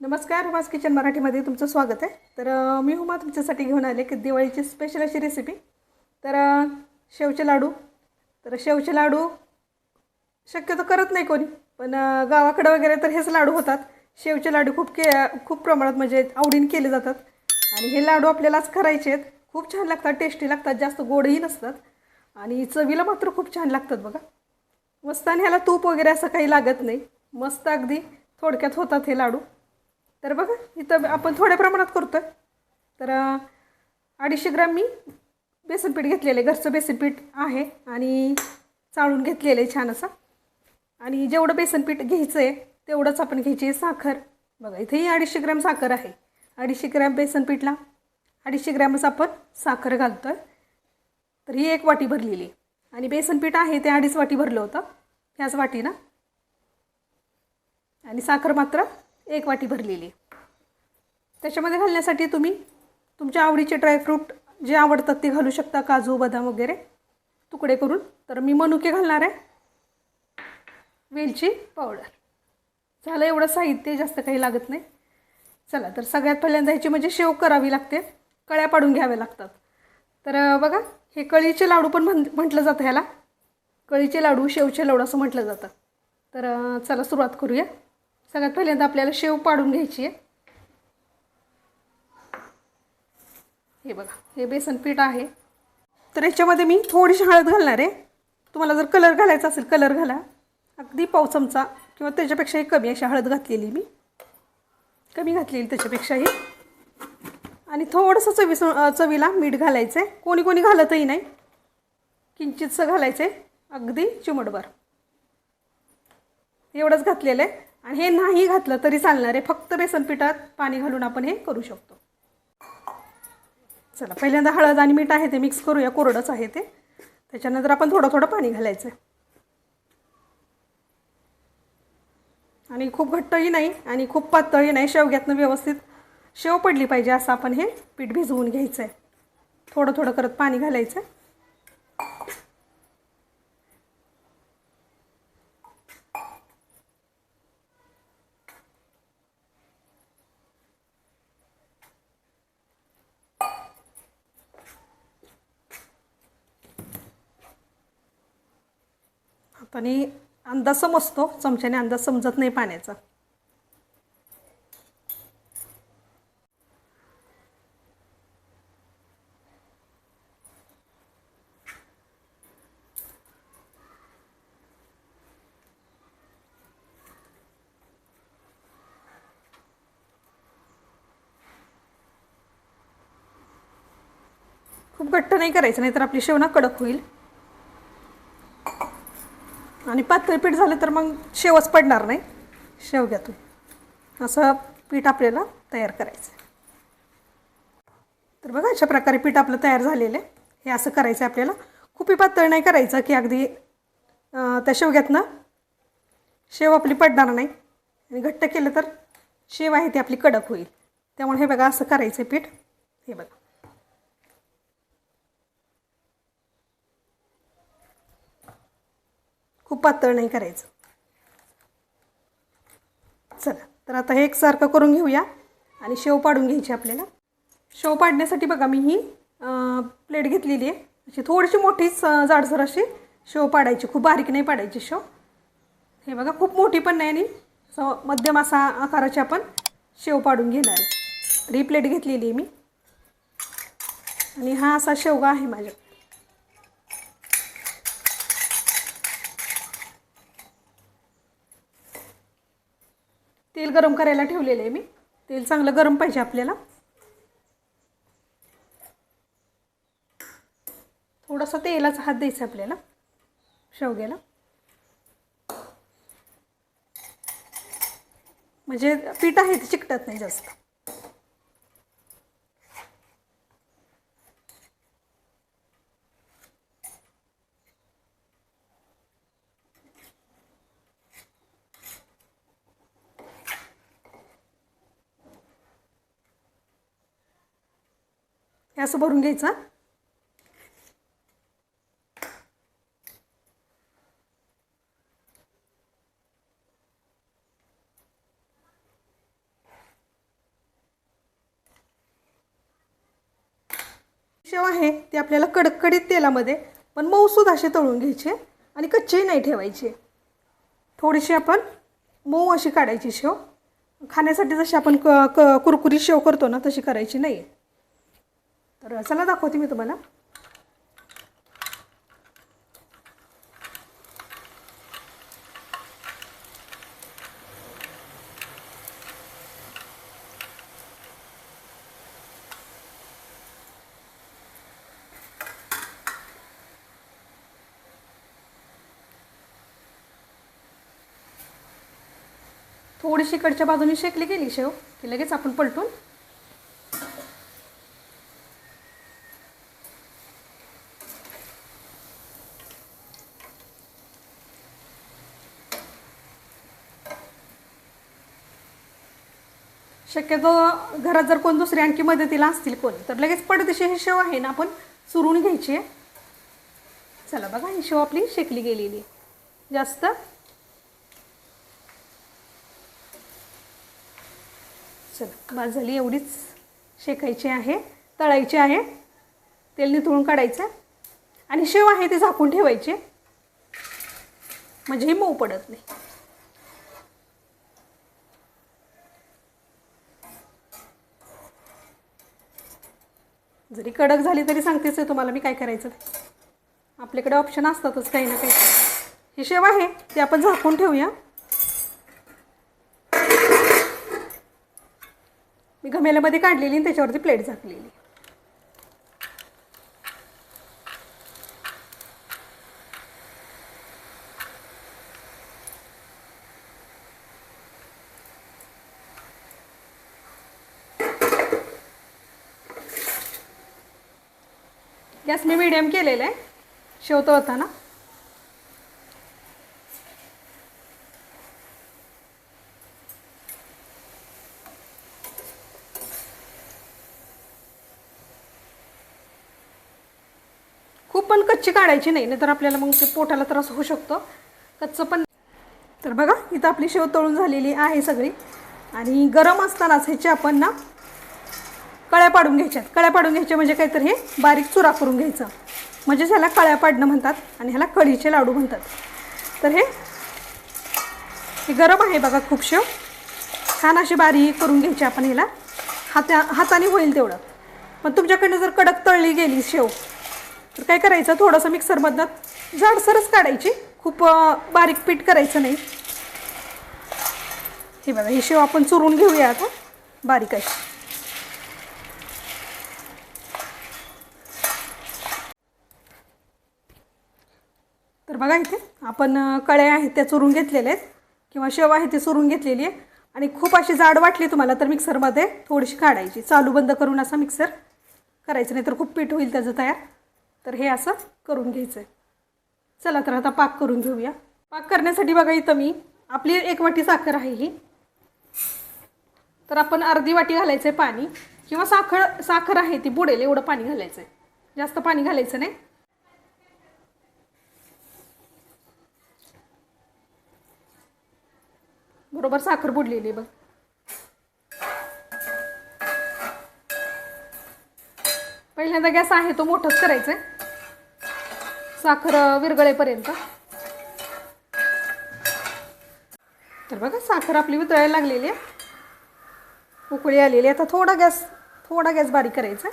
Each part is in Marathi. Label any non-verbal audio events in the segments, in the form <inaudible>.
नमस्कार हुमास किचन मराठीमध्ये तुमचं स्वागत आहे. तर मी हुमा तुमच्यासाठी घेऊन आले की दिवाळीची स्पेशल अशी रेसिपी तर शेवचे लाडू. तर शेवचे लाडू शक्यतो करत नाही कोणी पण गावाकडं वगैरे तर हेच लाडू होतात. शेवचे लाडू खूप के खूप प्रमाणात म्हणजे आवडीने केले जातात. आणि हे लाडू आपल्यालाच करायचे आहेत. खूप छान लागतात टेस्टी लागतात जास्त गोडही नसतात. आणि चवीला मात्र खूप छान लागतात बघा. मस्त आणि ह्याला तूप वगैरे असं काही लागत नाही. मस्त अगदी थोडक्यात होतात हे लाडू. तर बघा इथं आपण थोड्या प्रमाणात करतो आहे तर अडीचशे ग्रॅम मी बेसनपीठ घेतलेलं आहे. घरचं बेसनपीठ आहे आणि चाळून घेतलेलं आहे छान असं. आणि जेवढं बेसनपीठ घ्यायचं आहे तेवढंच आपण घ्यायची आहे साखर. बघा इथेही अडीचशे ग्रॅम साखर आहे. अडीचशे ग्रॅम बेसनपीठला अडीचशे ग्रॅमच आपण साखर घालतो आहे तर ही एक वाटी भरलेली आणि बेसनपीठ आहे ते अडीच वाटी भरलं होतं. ह्याच वाटीनं. आणि साखर मात्र एक वाटी भरलेली. त्याच्यामध्ये घालण्यासाठी तुम्ही तुमच्या आवडीचे ड्रायफ्रूट जे आवडतात ते घालू शकता काजू बदाम वगैरे तुकडे करून. तर मी मनुके घालणार आहे. वेलची पावडर झालं एवढं साहित्य जास्त काही लागत नाही. चला तर सगळ्यात पहिल्यांदा ह्याची म्हणजे शेव करावी लागते. कळ्या पाडून घ्याव्या लागतात. तर बघा हे कळीचे लाडू पण म्हण म्हटलं जातं ह्याला. कळीचे लाडू शेवचे लाडू असं म्हटलं जातं. तर चला सुरुवात करूया. सगळ्यात पहिल्यांदा आपल्याला शेव पाडून घ्यायची आहे. हे बघा हे बेसन पीठ आहे. तर याच्यामध्ये मी थोडीशी हळद घालणार आहे. तुम्हाला जर कलर घालायचा असेल कलर घाला. अगदी पाव चमचा किंवा त्याच्यापेक्षाही कमी अशी हळद घातलेली मी. कमी घातलेली त्याच्यापेक्षाही. आणि थोडंसं चवी चवीला मीठ घालायचं आहे कोणी कोणी घालतही नाही. किंचितसं घालायचं आहे अगदी चिमटभर. एवढंच घातलेलं आहे. आणि हे नाही घातलं तरी चालणार आहे. फक्त बेसन पिठात पाणी घालून आपण हे करू शकतो. चला पहिल्यांदा हळद आणि मीठ आहे ते मिक्स करूया. कोरडंच आहे ते. त्याच्यानंतर आपण थोडं थोडं पाणी घालायचं आहे आणि खूप घट्टही नाही आणि खूप पातळही नाही. शेवग्यातनं व्यवस्थित शेव पडली पाहिजे असं आपण हे पीठ भिजवून घ्यायचं आहे थोडं थोडं करत पाणी घालायचं आणि अंदाज समजतो चमच्याने अंदाज समजत नाही पाण्याचा. खूप घट्ट नाही करायचं नाहीतर आपली शेवना कडक होईल. आणि पातळ पीठ झालं तर मग शेवच पडणार नाही. शेवग्यातून असं पीठ आपल्याला तयार करायचं. आहे तर बघा अशा प्रकारे पीठ आपलं तयार झालेलं आहे. हे असं करायचं आहे आपल्याला. खूपही पातळ नाही करायचं की अगदी त्या शेवग्यातनं शेव आपली पडणार नाही. आणि घट्ट केलं तर शेव आहे ती आपली कडक होईल. त्यामुळे हे बघा असं करायचं आहे पीठ. हे बघा. खूप पातळ नाही करायचं. चला तर आता हे एकसारखं करून घेऊया आणि शेव पाडून घ्यायची आपल्याला. शेव पाडण्यासाठी बघा मी ही प्लेट घेतलेली आहे. अशी थोडीशी मोठीच जाडसर अशी शेव पाडायची. खूप बारीक नाही पाडायची शेव. हे बघा खूप मोठी पण नाही आणि स- मध्यम असा आकाराची आपण शेव पाडून घेणार आहे. तर ही प्लेट घेतलेली आहे मी. आणि हा असा शेवगा आहे माझ्या तेल गरम करायला ठेवलेलं आहे मी. तेल चांगलं गरम पाहिजे आपल्याला. थोडासा तेलाचा हात द्यायचा आपल्याला. शेवग्याला. म्हणजे पीठ आहे ते चिकटत नाही जास्त. हे असं भरून घ्यायचं शेव आहे ते आपल्याला कडकडीत तेलामध्ये पण मऊसूद असे तळून घ्यायचे आणि कच्चे नाही ठेवायचे. थोडीशी आपण मऊ अशी काढायची शेव. खाण्यासाठी जशी आपण क क कुरकुरी शेव करतो ना तशी करायची नाही आहे तर चला दाखवते मी तुम्हाला. थोडीशी इकडच्या बाजूने शेकली गेली शेव की लगेच आपण पलटून शक्यतो घरात जर कोण दुसरी आणखी मदतीला असतील कोण तर लगेच पडदेशी ही शेव आहे ना आपण चुरून घ्यायची आहे. चला बघा ही शेव आपली शेकली गेलेली जास्त. चला बाद झाली एवढीच शेकायची आहे तळायची आहे. तेल निथळून काढायचं. आणि शेव आहे ते झाकून ठेवायचे. म्हणजे हे मऊ पडत नाही. जरी कडक झाली तरी सांगतेच आहे तुम्हाला मी काय करायचं. ते. आपल्याकडे ऑप्शन असतातच काही ना काही. ही शेव आहे ती आपण झाकून ठेवूया. मी घमेल्यामध्ये काढलेली आणि त्याच्यावरती प्लेट झाकलेली. गॅस मी मिडियम केलेला. आहे शेवतो होता ना. खूप पण कच्ची काढायची नाही नाहीतर आपल्याला मग ते पोटाला त्रास होऊ शकतो. कच्चं पण तर बघा इथं आपली शेव तळून झालेली आहे सगळी. आणि गरम असतानाच ह्याची आपण ना कळ्या पाडून घ्यायच्यात कळ्या पाडून घ्यायच्या म्हणजे काहीतरी हे बारीक चुरा करून घ्यायचं. म्हणजेच ह्याला कळ्या पाडणं म्हणतात आणि ह्याला कळीचे लाडू म्हणतात. तर हे हे गरम आहे बघा खूप शेव छान अशी बारीक करून घ्यायची आपण ह्याला. हात्या हाताने होईल तेवढं. मग तुमच्याकडनं जर कडक तळली गेली शेव तर काय करायचं? थोडंसं मिक्सरमधनं जाडसरच काढायची. खूप बारीक पीठ करायचं नाही. हे बघा ही शेव आपण चुरून घेऊया आता. बारीक अशी. तर बघा इथे आपण कळ्या आहेत त्या चुरून घेतलेल्या आहेत किंवा शेव आहे ती चुरून घेतलेली आहे. आणि खूप अशी जाड वाटली तुम्हाला तर मिक्सरमध्ये थोडीशी काढायची. चालू बंद करून असा मिक्सर करायचं नाही तर खूप पीठ होईल त्याचं तयार. तर हे असं करून घ्यायचं आहे चला तर आता पाक करून घेऊया. पाक करण्यासाठी बघा इथं मी आपली एक वाटी साखर आहे ही. तर आपण अर्धी वाटी घालायचं आहे पाणी किंवा साखर साखर आहे ती बुडेल एवढं पाणी घालायचं आहे जास्त पाणी घालायचं नाही. बरोबर साखर बुडलेली आहे बघ. पहिल्यांदा गॅस आहे तो मोठाच करायचा आहे साखर विरगळेपर्यंत. तर बघा साखर आपली वितळायला लागलेली आहे. उकळी आलेली आहे. आता थोडा गॅस थोडा गॅस बारीक करायचा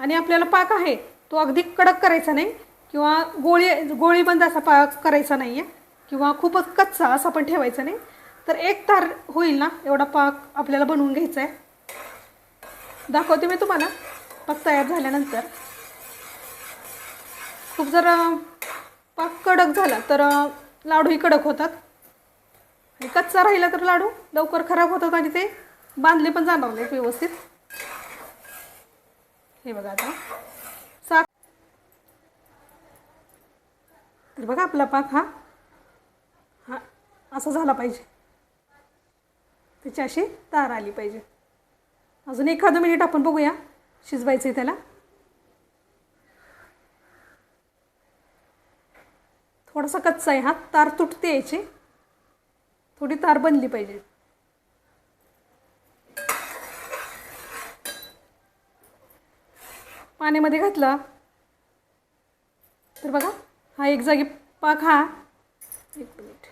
आणि आपल्याला पाक आहे तो अगदी कडक करायचा नाही. किंवा गोळी गोळी बंद असा पाक करायचा नाही आहे किंवा खूपच कच्चा असा पण ठेवायचा नाही. तर एक तार होईल ना? एवढा पाक आपल्याला बनवून घ्यायचा आहे दाखवते मी तुम्हाला. पाक तयार झाल्यानंतर. खूप जर पाक कडक झाला तर लाडूही कडक होतात. आणि कच्चा राहिला तर लाडू लवकर खराब होतात आणि ते बांधले पण जाणार नाहीत व्यवस्थित. हे बघा आता. साख बघा आपला पाक हा. हा असा झाला पाहिजे. त्याची अशी तार आली पाहिजे. अजून एखादं मिनिट आपण बघूया. शिजवायचं आहे त्याला. थोडासा कच्चा आहे हा. तार तुटते यायची थोडी तार बनली पाहिजे. पाण्यामध्ये घातलं. तर बघा हा एक जागी पाक हा. एक मिनिट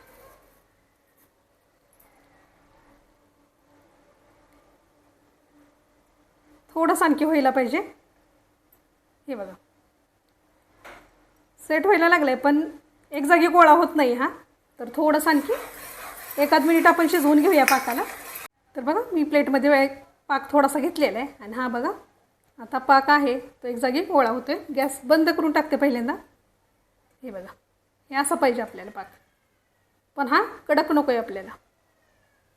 थोडंसं आणखी व्हायला पाहिजे. हे बघा. सेट व्हायला लागलं आहे पण एक जागी गोळा होत नाही हा. तर थोडंसं आणखी एकाच मिनिट आपण शिजवून घेऊया पाकाला. तर बघा मी प्लेटमध्ये पाक थोडासा घेतलेला आहे आणि हा बघा आता पाक आहे तो एक जागी गोळा होतो आहे गॅस बंद करून टाकते पहिल्यांदा. हे बघा हे असं पाहिजे आपल्याला पाक. पण हा कडक नको आहे आपल्याला.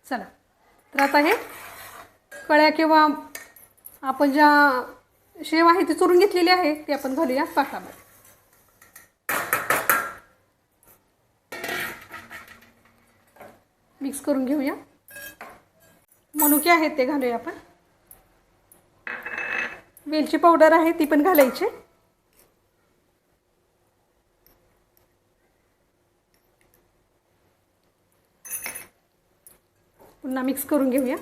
चला. तर आता हे कळ्या किंवा आपण ज्या शेव आहे ती चुरून घेतलेली आहे ती आपण घालूया पाकामध्ये. मिक्स करून घेऊया. मनुके आहेत ते घालूया आपण. वेलची पावडर आहे ती पण घालायची. पुन्हा मिक्स करून घेऊया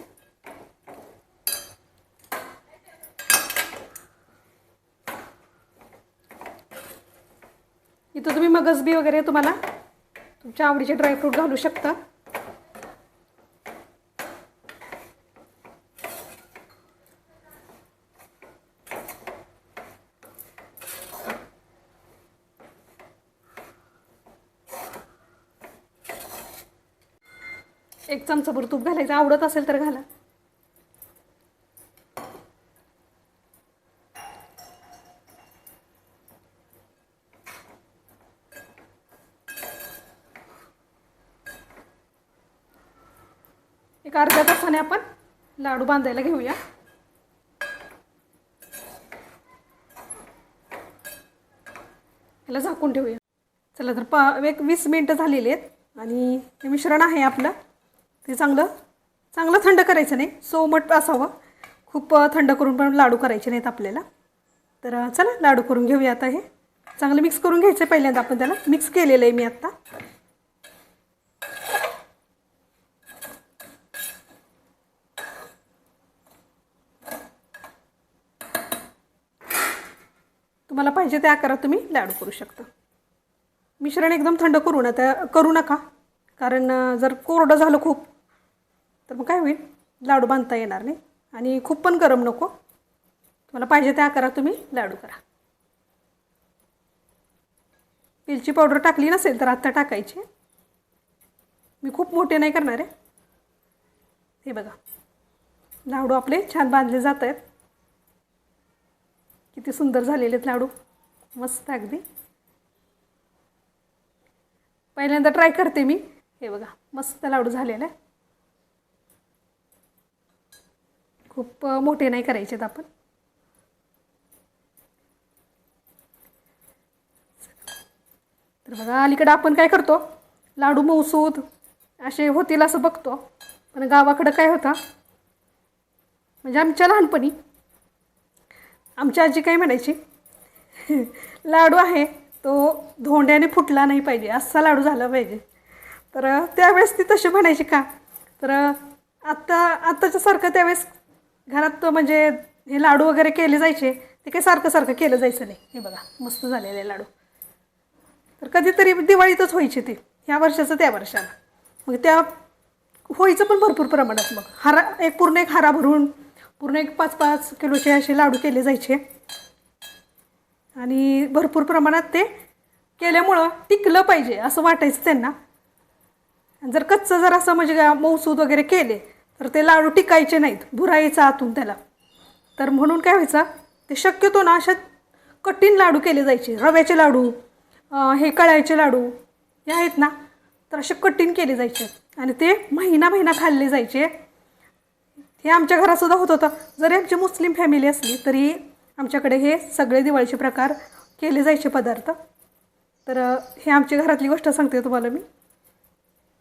इथं तुम्ही मगजबी वगैरे तुम्हाला तुमच्या आवडीचे ड्रायफ्रूट घालू शकता. एक चमचाभर तूप घालायचं. आवडत असेल तर घाला एक अर्ध्या तासाने आपण लाडू बांधायला घेऊया. याला झाकून ठेवूया. चला तर पा एक वीस मिनटं झालेली आहेत. आणि हे मिश्रण आहे आपलं. ते चांगलं चांगलं थंड करायचं नाही. सोमट असावं. खूप थंड करून पण लाडू करायचे नाहीत आपल्याला. तर चला लाडू करून घेऊया आता हे. चांगलं मिक्स करून घ्यायचं आहे पहिल्यांदा आपण त्याला. मिक्स केलेलं आहे मी आत्ता तुम्हाला पाहिजे त्या आकारात तुम्ही लाडू करू शकता. मिश्रण एकदम थंड करू ना त्या करू नका. कारण जर कोरडं झालं खूप तर मग काय होईल? लाडू बांधता येणार नाही. आणि खूप पण गरम नको. तुम्हाला पाहिजे त्या आकारात तुम्ही लाडू करा. वेलची पावडर टाकली नसेल तर आत्ता टाकायची. मी खूप मोठे नाही करणार आहे. हे बघा. लाडू आपले छान बांधले जात आहेत. किती सुंदर झालेले आहेत लाडू. मस्त अगदी. पहिल्यांदा ट्राय करते मी. हे बघा मस्त लाडू झालेला. आहे खूप मोठे नाही करायचे आहेत आपण. तर बघा अलीकडं आपण काय करतो? लाडू मौसूद असे होतील असं बघतो. पण गावाकडं काय होता? म्हणजे आमच्या लहानपणी आमची आजी काय म्हणायची? लाडू आहे तो धोंड्याने फुटला नाही पाहिजे असा लाडू झाला पाहिजे. तर त्यावेळेस ती तशी म्हणायची का? तर आत्ता आत्ताच्यासारखं त्यावेळेस घरात म्हणजे हे लाडू वगैरे केले जायचे ते काही सारखं सारखं केलं जायचं नाही. हे बघा मस्त झालेले लाडू. तर कधीतरी दिवाळीतच व्हायची ती ह्या वर्षाचं त्या वर्षाला. मग त्या होईचं पण भरपूर प्रमाणात मग. हारा एक पूर्ण एक हारा भरून पूर्ण एक पाच पाच किलोचे असे लाडू केले जायचे. आणि भरपूर प्रमाणात ते केल्यामुळं टिकलं पाहिजे असं वाटायचं त्यांना. आणि जर कच्चं जर असं म्हणजे मौसूद वगैरे केले तर ते लाडू टिकायचे नाहीत भुरायचा आतून त्याला. तर म्हणून काय व्हायचं ते शक्यतो ना अशा कठीण लाडू केले जायचे. रव्याचे लाडू हे कळ्याचे लाडू हे आहेत ना तर असे कठीण केले जायचे. आणि ते महिना महिना खाल्ले जायचे. हे आमच्या घरातसुद्धा होत होतं. जरी आमची मुस्लिम फॅमिली असली तरी आमच्याकडे हे सगळे दिवाळीचे प्रकार केले जायचे पदार्थ. तर हे आमच्या घरातली गोष्ट सांगते तुम्हाला मी.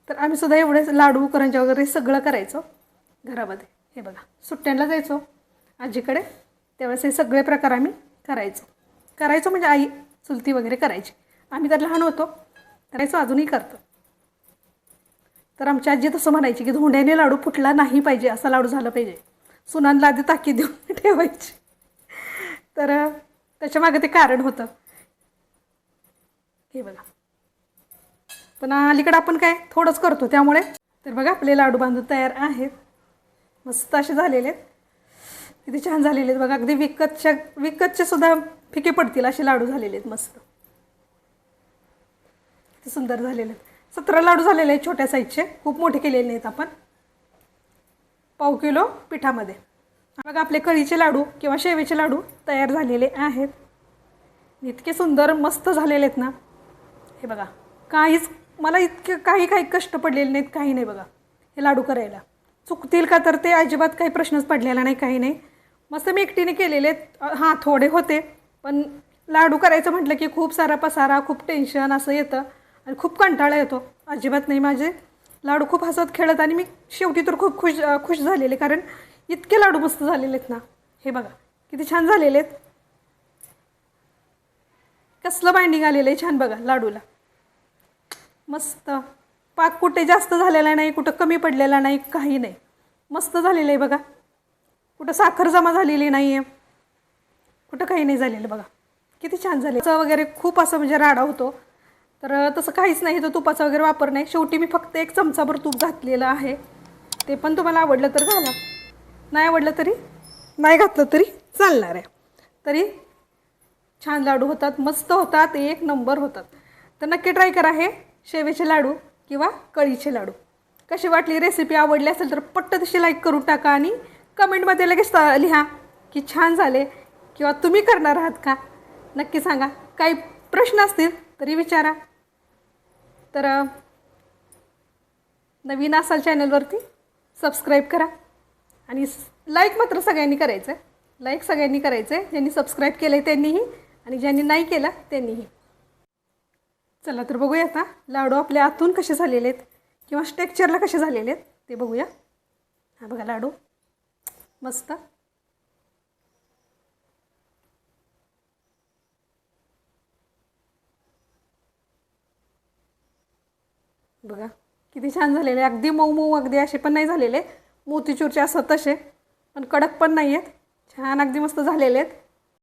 तर आम्ही सुद्धा एवढेच लाडू करंजा वगैरे सगळं करायचो घरामध्ये. हे बघा सुट्ट्यांना जायचो आजीकडे. त्यावेळेस हे सगळे प्रकार आम्ही करायचो. करायचो म्हणजे आई चुलती वगैरे करायची. आम्ही तर लहान होतो. करायचो अजूनही करतो. तर आमची आजी तसं म्हणायची की धोंड्याने लाडू फुटला नाही पाहिजे असा लाडू झाला पाहिजे. सुनांना आधी ताकीद देऊन <laughs> ठेवायची. तर त्याच्यामागे ते कारण होतं. हे बघा. पण अलीकडं आपण काय थोडंच करतो त्यामुळे. तर बघा आपले लाडू बांधून तयार आहेत. मस्त असे झालेले आहेत. किती छान झालेले आहेत. बघा अगदी विकतच्या विकतचे सुद्धा फिके पडतील असे लाडू झालेले आहेत. मस्त. किती सुंदर झालेले आहेत. सतरा लाडू झालेले आहेत छोट्या साईजचे. खूप मोठे केलेले नाहीत आपण. पाव किलो पिठामध्ये. बघा आपले कळीचे लाडू किंवा शेवेचे लाडू तयार झालेले आहेत. इतके सुंदर मस्त झालेले आहेत ना. हे बघा काहीच मला इतके काही काही कष्ट पडलेले नाहीत काही नाही बघा हे लाडू करायला. चुकतील का तर ते अजिबात काही प्रश्नच पडलेला नाही काही नाही. मस्त मी एकटीने केलेले आहेत. हां थोडे होते पण लाडू करायचं म्हटलं की खूप सारा पसारा खूप टेन्शन असं येतं. आणि खूप कंटाळा येतो. अजिबात नाही माझे. लाडू खूप हसत खेळत आणि मी शेवटी तर खूप खुश खुश झालेले कारण इतके लाडू मस्त झालेले आहेत ना. हे बघा किती छान झालेले आहेत कसलं बाइंडिंग आलेलं आहे छान बघा लाडूला. मस्त. पाक कुठे जास्त झालेला नाही कुठं कमी पडलेला नाही काही नाही. मस्त झालेलं आहे बघा. कुठं साखर जमा झालेली नाही आहे कुठं काही नाही झालेलं बघा. किती छान झाले वगैरे खूप असं म्हणजे राडा होतो. तर तसं काहीच नाही तर तुपाचा वगैरे वापर नाही. शेवटी मी फक्त एक चमचाभर तूप घातलेलं आहे. ते पण तुम्हाला आवडलं तर घाला. नाही आवडलं तरी नाही घातलं तरी चालणार आहे. तरी छान लाडू होतात मस्त होतात एक नंबर होतात. तर नक्की ट्राय करा हे शेवेचे लाडू किंवा कळीचे लाडू. कशी वाटली रेसिपी आवडली असेल तर पट्ट तशी लाईक करून टाका आणि कमेंटमध्ये लगेच लिहा की छान झाले किंवा तुम्ही करणार आहात का? नक्की सांगा. काही प्रश्न असतील तरी विचारा. तर नवीन असाल चॅनलवरती सबस्क्राईब करा. आणि लाईक मात्र सगळ्यांनी करायचं आहे लाईक सगळ्यांनी करायचं आहे ज्यांनी सबस्क्राईब केलं आहे त्यांनीही आणि ज्यांनी नाही केलं त्यांनीही. चला तर बघूया आता लाडू आपल्या आतून कसे झालेले आहेत किंवा स्टेक्चरला कसे झालेले आहेत ते बघूया. हा बघा लाडू. मस्त. बघा किती छान झालेले. अगदी मऊ मऊ अगदी असे पण नाही झालेले. मोतीचूरचे असं तसे पण कडक पण नाही आहेत छान अगदी मस्त झालेले आहेत.